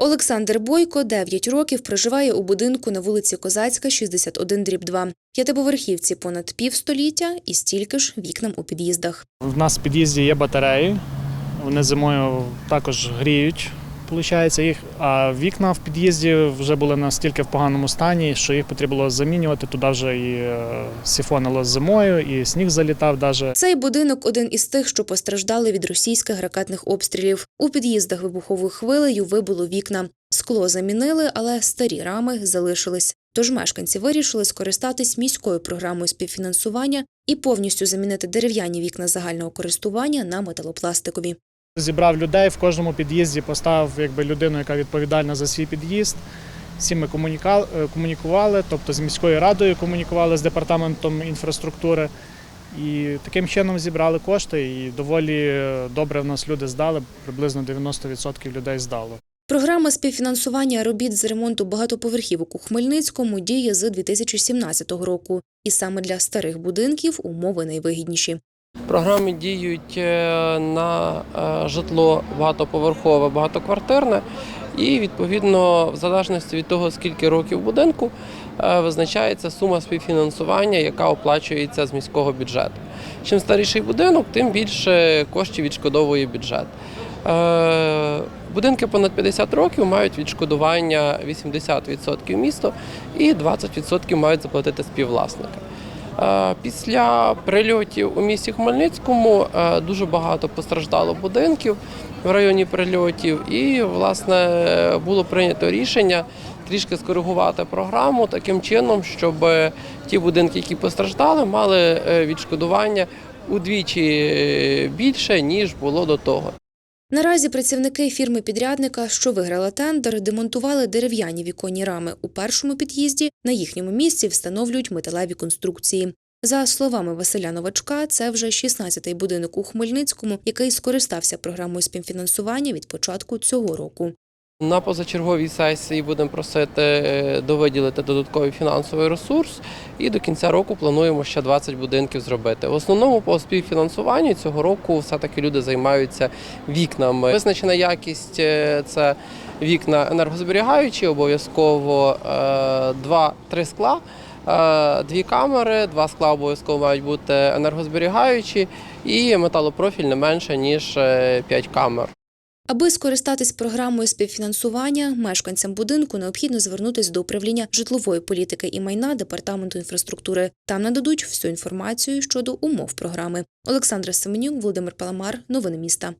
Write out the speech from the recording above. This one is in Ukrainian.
Олександр Бойко 9 років проживає у будинку на вулиці Козацька, 61 дріб 2. П'ятиповерхівці понад півстоліття і стільки ж вікнам у під'їздах. В нас в під'їзді є батареї. Вони зимою також гріють, виходить, їх. А вікна в під'їзді вже були настільки в поганому стані, що їх потрібно було замінювати. Туди вже і е, сифонило зимою, і сніг залітав навіть. Цей будинок один із тих, що постраждали від російських ракетних обстрілів. У під'їздах вибуховою хвилею вибуло вікна. Скло замінили, але старі рами залишились. Тож мешканці вирішили скористатись міською програмою співфінансування і повністю замінити дерев'яні вікна загального користування на металопластикові. Зібрав людей в кожному під'їзді, поставив якби людину, яка відповідальна за свій під'їзд. Всі ми е, комунікували, тобто з міською радою комунікували з департаментом інфраструктури. І таким чином зібрали кошти, і доволі е, добре в нас люди здали. Приблизно 90% людей здало. Програма співфінансування робіт з ремонту багатоповерхівок у Хмельницькому діє з 2017 року. І саме для старих будинків умови найвигідніші. Програми діють е, на е, житло багатоповерхове, багатоквартирне, і відповідно, в залежності від того, скільки років будинку, е, визначається сума співфінансування, яка оплачується з міського бюджету. Чим старіший будинок, тим більше коштів відшкодовує бюджет. Будинки понад 50 років мають відшкодування 80% місто і 20% мають заплатити співвласники. Е, Після прильотів у місті Хмельницькому е, дуже багато постраждало будинків в районі прильотів, і власне було прийнято рішення трішки скоригувати програму таким чином, щоб ті будинки, які постраждали, мали е, відшкодування удвічі більше ніж було до того. Наразі працівники фірми-підрядника, що виграла тендер, демонтували дерев'яні віконні рами у першому під'їзді. На їхньому місці встановлюють металеві конструкції. За словами Василя Новачка, це вже 16-й будинок у Хмельницькому, який скористався програмою співфінансування від початку цього року. На позачерговій сесії будемо просити е, довиділити додатковий фінансовий ресурс, і до кінця року плануємо ще 20 будинків зробити. В основному по співфінансуванню цього року все-таки люди займаються вікнами. Визначена якість е, це вікна енергозберігаючі, обов'язково 2-3 скла. е, Дві камери, два скла обов'язково мають бути енергозберігаючі, і металопрофіль не менше ніж 5 камер. Аби скористатись програмою співфінансування, мешканцям будинку необхідно звернутися до управління житлової політики і майна департаменту інфраструктури. Там нададуть всю інформацію щодо умов програми. Олександра Семенюк, Володимир Паламар. Новини міста.